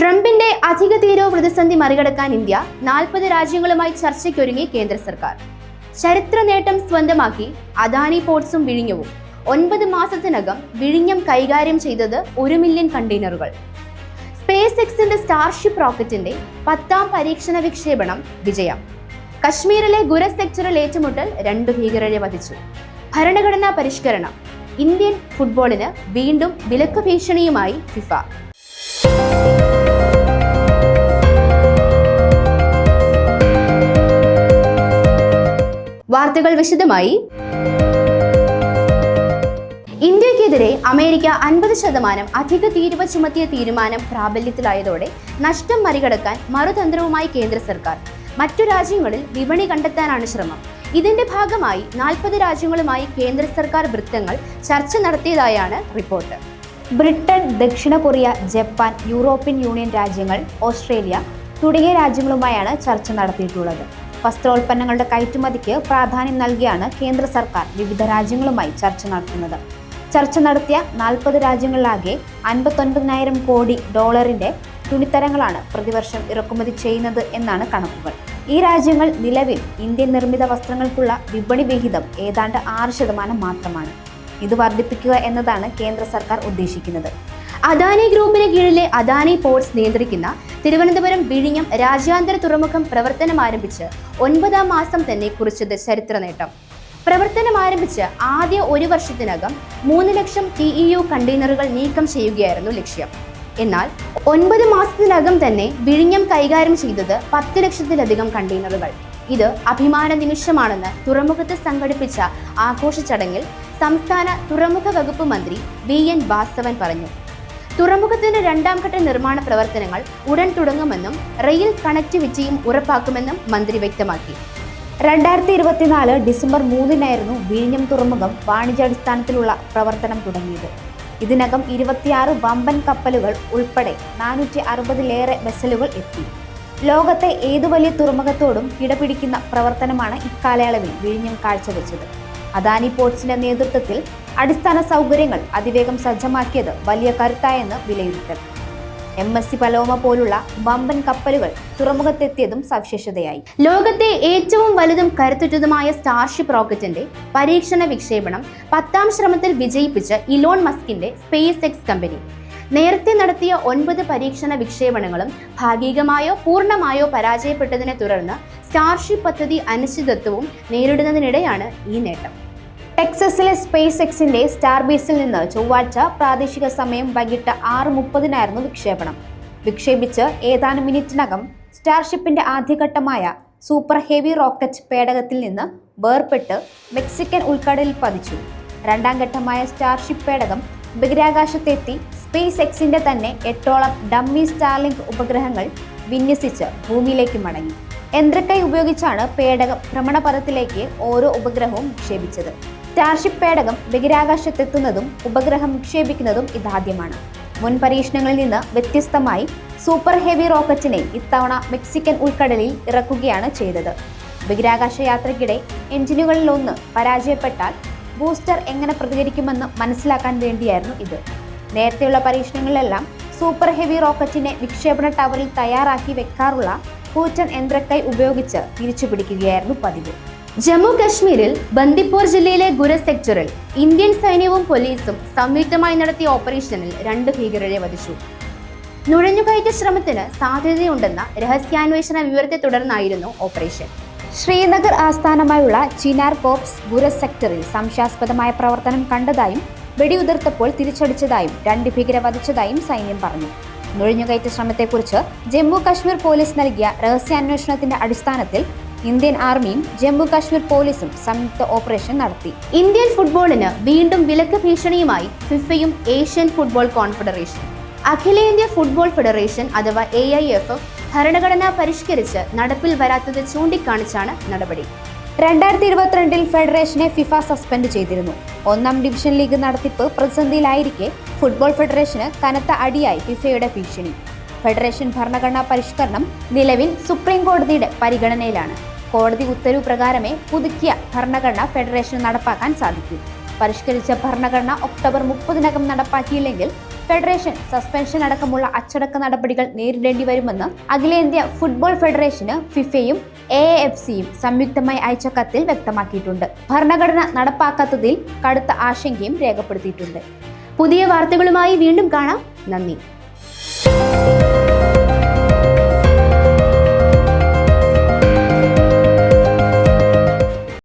ട്രംപിന്റെ അധിക തീരോ പ്രതിസന്ധി മറികടക്കാൻ ഇന്ത്യ നാൽപ്പത് രാജ്യങ്ങളുമായി ചർച്ചയ്ക്കൊരുങ്ങി കേന്ദ്ര സർക്കാർ. ചരിത്ര നേട്ടം സ്വന്തമാക്കി അദാനി പോർട്സും വിഴിഞ്ഞവും. ഒൻപത് മാസത്തിനകം വിഴിഞ്ഞം കൈകാര്യം ചെയ്തത് ഒരു മില്യൺ കണ്ടെയ്നറുകൾ. സ്പേസ് എക്സിന്റെ സ്റ്റാർഷിപ്പ് റോക്കറ്റിന്റെ പത്താം പരീക്ഷണ വിക്ഷേപണം വിജയം. കശ്മീരിലെ ഗുര സെക്ടറിൽ ഏറ്റുമുട്ടൽ രണ്ട് ഭീകരരെ വധിച്ചു. ഭരണഘടനാ പരിഷ്കരണം. ഇന്ത്യൻ ഫുട്ബോളിന് വീണ്ടും വിലക്ക് ഭീഷണിയുമായി ഫിഫ. വാർത്തകൾ വിശദമായി. ഇന്ത്യക്കെതിരെ അമേരിക്ക അൻപത് ശതമാനം അധിക തീരുവ ചുമത്തിയ തീരുമാനം പ്രാബല്യത്തിലായതോടെ നഷ്ടം മറികടക്കാൻ മറുതന്ത്രവുമായി കേന്ദ്ര സർക്കാർ. മറ്റു രാജ്യങ്ങളിൽ വിപണി കണ്ടെത്താനാണ് ശ്രമം. ഇതിന്റെ ഭാഗമായി നാൽപ്പത് രാജ്യങ്ങളുമായി കേന്ദ്ര സർക്കാർ വൃത്തങ്ങൾ ചർച്ച നടത്തിയതായാണ് റിപ്പോർട്ട്. ബ്രിട്ടൻ ദക്ഷിണ കൊറിയ ജപ്പാൻ യൂറോപ്യൻ യൂണിയൻ രാജ്യങ്ങൾ ഓസ്ട്രേലിയ തുടങ്ങിയ രാജ്യങ്ങളുമായാണ് ചർച്ച നടത്തിയിട്ടുള്ളത്. വസ്ത്രോൽപ്പന്നങ്ങളുടെ കയറ്റുമതിക്ക് പ്രാധാന്യം നൽകിയാണ് കേന്ദ്ര സർക്കാർ വിവിധ രാജ്യങ്ങളുമായി ചർച്ച നടത്തുന്നത്. ചർച്ച നടത്തിയ നാൽപ്പത് രാജ്യങ്ങളിലാകെ അൻപത്തൊൻപതിനായിരം കോടി ഡോളറിന്റെ തുണിത്തരങ്ങളാണ് പ്രതിവർഷം ഇറക്കുമതി ചെയ്യുന്നത് എന്നാണ് കണക്കുകൾ. ഈ രാജ്യങ്ങൾ നിലവിൽ ഇന്ത്യൻ നിർമ്മിത വസ്ത്രങ്ങൾക്കുള്ള വിപണി വിഹിതം ഏതാണ്ട് ആറ് ശതമാനം മാത്രമാണ്. ഇത് വർദ്ധിപ്പിക്കുക എന്നതാണ് കേന്ദ്ര സർക്കാർ ഉദ്ദേശിക്കുന്നത്. അദാനി ഗ്രൂപ്പിന് കീഴിലെ അദാനി പോർട്സ് നിയന്ത്രിക്കുന്ന തിരുവനന്തപുരം വിഴിഞ്ഞം രാജ്യാന്തര തുറമുഖം പ്രവർത്തനം ആരംഭിച്ച് ഒൻപതാം മാസം തന്നെ കുറിച്ചത് ചരിത്ര നേട്ടം. പ്രവർത്തനം ആരംഭിച്ച് ആദ്യ ഒരു വർഷത്തിനകം മൂന്ന് ലക്ഷം ടി ഇ യു കണ്ടെയ്നറുകൾ നീക്കം ചെയ്യുകയായിരുന്നു ലക്ഷ്യം. എന്നാൽ ഒൻപത് മാസത്തിനകം തന്നെ വിഴിഞ്ഞം കൈകാര്യം ചെയ്തത് പത്ത് ലക്ഷത്തിലധികം കണ്ടെയ്നറുകൾ. ഇത് അഭിമാന നിമിഷമാണെന്ന് തുറമുഖത്ത് സംഘടിപ്പിച്ച ആഘോഷ ചടങ്ങിൽ സംസ്ഥാന തുറമുഖ വകുപ്പ് മന്ത്രി വി എൻ വാസവൻ പറഞ്ഞു. തുറമുഖത്തിന്റെ രണ്ടാം ഘട്ട നിർമ്മാണ പ്രവർത്തനങ്ങൾ ഉടൻ തുടങ്ങുമെന്നും റെയിൽ കണക്റ്റിവിറ്റിയും ഉറപ്പാക്കുമെന്നും മന്ത്രി വ്യക്തമാക്കി. രണ്ടായിരത്തി ഇരുപത്തിനാല് ഡിസംബർ മൂന്നിനായിരുന്നു വിഴിഞ്ഞം തുറമുഖം വാണിജ്യാടിസ്ഥാനത്തിലുള്ള പ്രവർത്തനം തുടങ്ങിയത്. ഇതിനകം ഇരുപത്തിയാറ് വമ്പൻ കപ്പലുകൾ ഉൾപ്പെടെ നാനൂറ്റി അറുപതിലേറെ വെസലുകൾ എത്തി. ലോകത്തെ ഏതു വലിയ തുറമുഖത്തോടും കിടപിടിക്കുന്ന പ്രവർത്തനമാണ് ഇക്കാലയളവിൽ വിഴിഞ്ഞം കാഴ്ചവെച്ചത്. അദാനി പോർട്സിന്റെ നേതൃത്വത്തിൽ അടിസ്ഥാന സൗകര്യങ്ങൾ അതിവേഗം സജ്ജമാക്കിയത് വലിയ കരുത്തായെന്ന് വിലയിരുത്തൽ. എം എസ് സി പലോമ പോലുള്ള വമ്പൻ കപ്പലുകൾ തുറമുഖത്തെത്തിയതും സവിശേഷതയായി. ലോകത്തെ ഏറ്റവും വലുതും കരുത്തുറ്റതുമായ സ്റ്റാർഷിപ്പ് റോക്കറ്റിന്റെ പരീക്ഷണ വിക്ഷേപണം പത്താം ശ്രമത്തിൽ വിജയിപ്പിച്ച ഇലോൺ മസ്കിന്റെ സ്പേസ് എക്സ് കമ്പനി നേരത്തെ നടത്തിയ ഒൻപത് പരീക്ഷണ വിക്ഷേപണങ്ങളും ഭാഗികമായോ പൂർണമായോ പരാജയപ്പെട്ടതിനെ തുടർന്ന് സ്റ്റാർഷിപ്പ് പദ്ധതി അനിശ്ചിതത്വവും നേരിടുന്നതിനിടെയാണ് ഈ നേട്ടം. ടെക്സസിലെ സ്പേസ് എക്സിന്റെ സ്റ്റാർ ബേസിൽ നിന്ന് ചൊവ്വാഴ്ച പ്രാദേശിക സമയം വൈകിട്ട് ആറ് മുപ്പതിനായിരുന്നു വിക്ഷേപണം. വിക്ഷേപിച്ച് ഏതാനും മിനിറ്റിനകം സ്റ്റാർഷിപ്പിന്റെ ആദ്യഘട്ടമായ സൂപ്പർ ഹെവി റോക്കറ്റ് പേടകത്തിൽ നിന്ന് വേർപെട്ട് മെക്സിക്കൻ ഉൾക്കടലിൽ പതിച്ചു. രണ്ടാം ഘട്ടമായ സ്റ്റാർഷിപ്പ് പേടകം ബഹിരാകാശത്തെത്തി സ്പേസ് എക്സിന്റെ തന്നെ എട്ടോളം ഡമ്മി സ്റ്റാർലിങ്ക് ഉപഗ്രഹങ്ങൾ വിന്യസിച്ച് ഭൂമിയിലേക്ക് മടങ്ങി. യന്ത്രക്കൈ ഉപയോഗിച്ചാണ് പേടകം ഭ്രമണപഥത്തിലേക്ക് ഓരോ ഉപഗ്രഹവും വിക്ഷേപിച്ചത്. സ്റ്റാർഷിപ്പ് പേടകം ബഹിരാകാശത്തെത്തുന്നതും ഉപഗ്രഹം വിക്ഷേപിക്കുന്നതും ഇതാദ്യമാണ്. മുൻ പരീക്ഷണങ്ങളിൽ നിന്ന് വ്യത്യസ്തമായി സൂപ്പർ ഹെവി റോക്കറ്റിനെ ഇത്തവണ മെക്സിക്കൻ ഉൾക്കടലിൽ ഇറക്കുകയാണ് ചെയ്തത്. ബഹിരാകാശ യാത്രയ്ക്കിടെ എഞ്ചിനുകളിലൊന്ന് പരാജയപ്പെട്ടാൽ ബൂസ്റ്റർ എങ്ങനെ പ്രതികരിക്കുമെന്ന് മനസ്സിലാക്കാൻ വേണ്ടിയായിരുന്നു ഇത്. നേരത്തെയുള്ള പരീക്ഷണങ്ങളിലെല്ലാം സൂപ്പർ ഹെവി റോക്കറ്റിനെ വിക്ഷേപണ ടവറിൽ തയ്യാറാക്കി വെക്കാറുള്ള കൂറ്റൻ യന്ത്രക്കൈ ഉപയോഗിച്ച് തിരിച്ചു പിടിക്കുകയായിരുന്നു പതിവ്. ജമ്മു കശ്മീരിൽ ബന്ദിപ്പോർ ജില്ലയിലെ ഗുര സെക്ടറിൽ ഇന്ത്യൻ സൈന്യവും പോലീസും സംയുക്തമായി നടത്തിയ ഓപ്പറേഷനിൽ രണ്ട് ഭീകരരെ വധിച്ചു. നുഴഞ്ഞുകയറ്റ ശ്രമത്തിന് സാധ്യതയുണ്ടെന്ന രഹസ്യാന്വേഷണ വിവരത്തെ തുടർന്നായിരുന്നു ഓപ്പറേഷൻ. ശ്രീനഗർ ആസ്ഥാനമായുള്ള ചിനാർ കോപ്സ് ഗുര സെക്ടറിൽ സംശയാസ്പദമായ പ്രവർത്തനം കണ്ടതായും വെടിയുതിർത്തപ്പോൾ തിരിച്ചടിച്ചതായും രണ്ട് ഭീകര വധിച്ചതായും സൈന്യം പറഞ്ഞു. നുഴഞ്ഞുകയറ്റ ശ്രമത്തെക്കുറിച്ച് ജമ്മു കാശ്മീർ പോലീസ് നൽകിയ രഹസ്യാന്വേഷണത്തിന്റെ അടിസ്ഥാനത്തിൽ ഇന്ത്യൻ ആർമിയും ജമ്മു കാശ്മീർ പോലീസും സംയുക്ത ഓപ്പറേഷൻ നടത്തി. ഇന്ത്യൻ ഫുട്ബോളിന് വീണ്ടും വിലക്ക് ഭീഷണിയുമായി ഫിഫയും ഏഷ്യൻ ഫുട്ബോൾ കോൺഫെഡറേഷൻ. അഖിലേന്ത്യ ഫുട്ബോൾ ഫെഡറേഷൻ അഥവാ എ ഐ എഫ് എഫ് ഭരണഘടന പരിഷ്കരിച്ച് നടപ്പിൽ വരാത്തത് ചൂണ്ടിക്കാണിച്ചാണ് നടപടി. രണ്ടായിരത്തി ഇരുപത്തിരണ്ടിൽ ഫെഡറേഷനെ ഫിഫ സസ്പെൻഡ് ചെയ്തിരുന്നു. ഒന്നാം ഡിവിഷൻ ലീഗ് നടത്തിപ്പ് പ്രതിസന്ധിയിലായിരിക്കെ ഫുട്ബോൾ ഫെഡറേഷന് കനത്ത അടിയായി ഫിഫയുടെ ഭീഷണി. ഫെഡറേഷൻ ഭരണഘടനാ പരിഷ്കരണം നിലവിൽ സുപ്രീം കോടതിയുടെ പരിഗണനയിലാണ്. കോടതി ഉത്തരവ് പ്രകാരമേ പുതുക്കിയ ഭരണഘടന ഫെഡറേഷന് നടപ്പാക്കാൻ സാധിക്കൂ. പരിഷ്കരിച്ച ഭരണഘടന ഒക്ടോബർ മുപ്പതിനകം നടപ്പാക്കിയില്ലെങ്കിൽ ഫെഡറേഷൻ സസ്പെൻഷൻ അടക്കമുള്ള അച്ചടക്ക നടപടികൾ നേരിടേണ്ടി വരുമെന്ന് അഖിലേന്ത്യാ ഫുട്ബോൾ ഫെഡറേഷന് ഫിഫയും എ എഫ് സിയും സംയുക്തമായി അയച്ച കത്തിൽ വ്യക്തമാക്കിയിട്ടുണ്ട്. ഭരണഘടന നടപ്പാക്കാത്തതിൽ കടുത്ത ആശങ്കയും രേഖപ്പെടുത്തിയിട്ടുണ്ട്. പുതിയ വാർത്തകളുമായി വീണ്ടും കാണാം. നന്ദി.